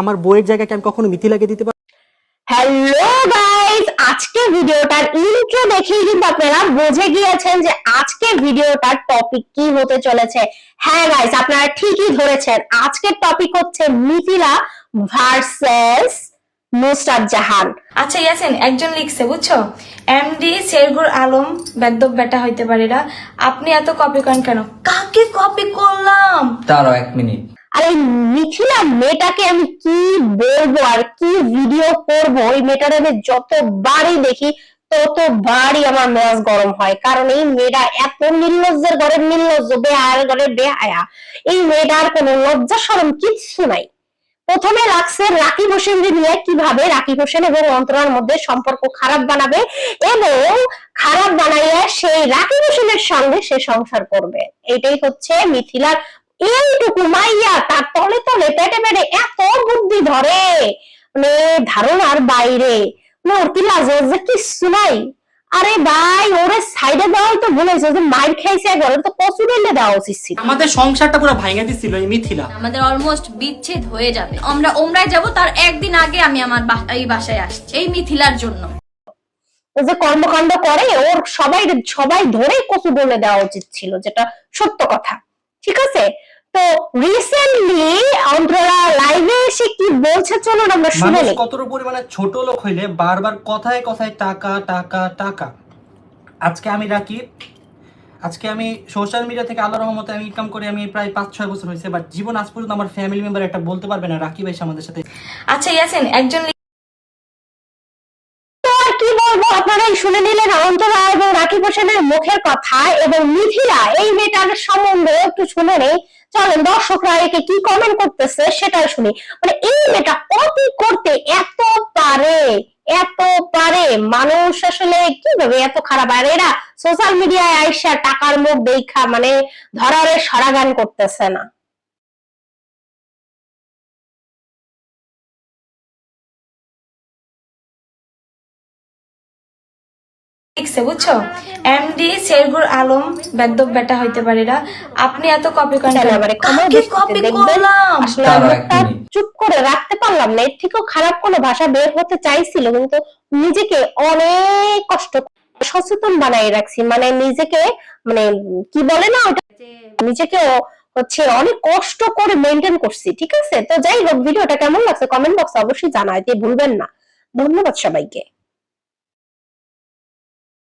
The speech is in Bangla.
আমার বইয়ের জায়গায় কি আমি কখনো মিথিলাকে দিতে পারব? হ্যালো গাইস আজকে ভিডিওটার ইন্ট্রো দেখেই কিন্তু আপনারা বুঝে গিয়েছেন যে আজকে ভিডিওটার টপিক কি হতে চলেছে। হ্যাঁ গাইস আপনারা ঠিকই ধরেছেন। আজকের টপিক হচ্ছে মিথিলা ভার্সেস নুসরাত জাহান। আচ্ছা ইয়াসিন একজন লিখছে বুঝছ? এমডি শেরগুর আলম বেদ্যব বেটা হইতে পারে না আপনি এত কপি করেন কেন? কাকে কপি করলাম? তারও এক মিনিট। আর এই মিথিলা মেয়েটাকে আমি কি বলব আর কি ভিডিও করব? ওই মেয়েটার আমি যতবারই দেখি, ততবারই আমার মেজাজ গরম হয়। কারণ এই মেয়েটা এত নির্লজ্জের ঘরের নির্লজ্জ, বেহায়ের ঘরের বেহায়া। এই মেয়েটার কোনো লজ্জা সরম কিচ্ছু নাই। প্রথমে লাগছে রাকিব হোসেনকে নিয়ে কীভাবে রাকিব হোসেন এবং অন্তরার মধ্যে সম্পর্ক খারাপ বানাবে এবং খারাপ বানাইয়া সেই রাকিব হোসেনের সঙ্গে সে সংসার করবে। এটাই হচ্ছে মিথিলার এইটুকু মাইয়া তার তলে তলে পেটে পেটে এত বুদ্ধি ধরে। মানে ধারণার বাইরে। মানে ওর কি লাজে যে কিচ্ছু নাই। আরে ভাই ওরে সাইডে দেওয়াই তো ভুলেছে যে মাইর খাইছে একবার তো কচু ডেলে দেওয়া উচিত ছিল। আমাদের সংসারটা পুরো ভাঙা দিছিল এই মিথিলা। আমাদের অলমোস্ট বিচ্ছেদ হয়ে যাবে। আমরা ওমরায় যাব তার একদিন আগে আমি আমার বা- এই বাসায় আসছি এই মিথিলার জন্য। ও যে কর্মকাণ্ড করে ওর সবাই সবাই ধরে কচু বলে দেওয়া উচিত ছিল যেটা সত্য কথা। রিসেন্টলি অন্তরা লাইভে এসে কি বলছে চলুন আমরা শুনে নিই। কতটা পরিমাণে ছোট লোক হইলে বারবার কথায় কথায় টাকা টাকা টাকা। আজকে আমি রাখি। আজকে আমি সোশ্যাল মিডিয়া থেকে আল্লাহ রহমতে আমি ইনকাম করে আমি প্রায় পাঁচ ছয় বছর হয়েছে বাট জীবন আজ পর্যন্ত আমার ফ্যামিলি মেম্বার একটা বলতে পারবে না। রাকিব এসে আমাদের সাথে। আচ্ছা ইয়াসিন একজন কি বলব আপনারাই শুনে নিলেন অন্তরা এবং রাকিব হোসেনের মুখের কথা এবং মিথিলা এই মেয়েটার সম্বন্ধে একটু শুনে নেই। চলেন দর্শকরা একে কি কমেন্ট করতেছে সেটাই শুনি। মানে এই মেয়েটা কপি করতে এত পারে এত পারে। মানুষ আসলে কীভাবে এত খারাপ? আর এরা সোশ্যাল মিডিয়ায় আইসা টাকার মুখ দেখা মানে ধরারে সরাগান করতেছে না। লিখছে বুঝছ? এমডি শেরগুর আলম বেদ্যব বেটা হইতে পারে না আপনি এত কপি। চুপ করে রাখতে পারলাম না। এর থেকেও খারাপ কোনো ভাষা বের হতে চাইছিল কিন্তু নিজেকে অনেক কষ্ট সচেতন বানাই রাখছি। মানে নিজেকে মানে কি বলে না ওটা? নিজেকে হচ্ছে অনেক কষ্ট করে মেনটেন করছি ঠিক আছে? তো যাই হোক ভিডিওটা কেমন লাগছে? কমেন্ট বক্সে অবশ্যই জানাইতে ভুলবেন না। ধন্যবাদ সবাইকে।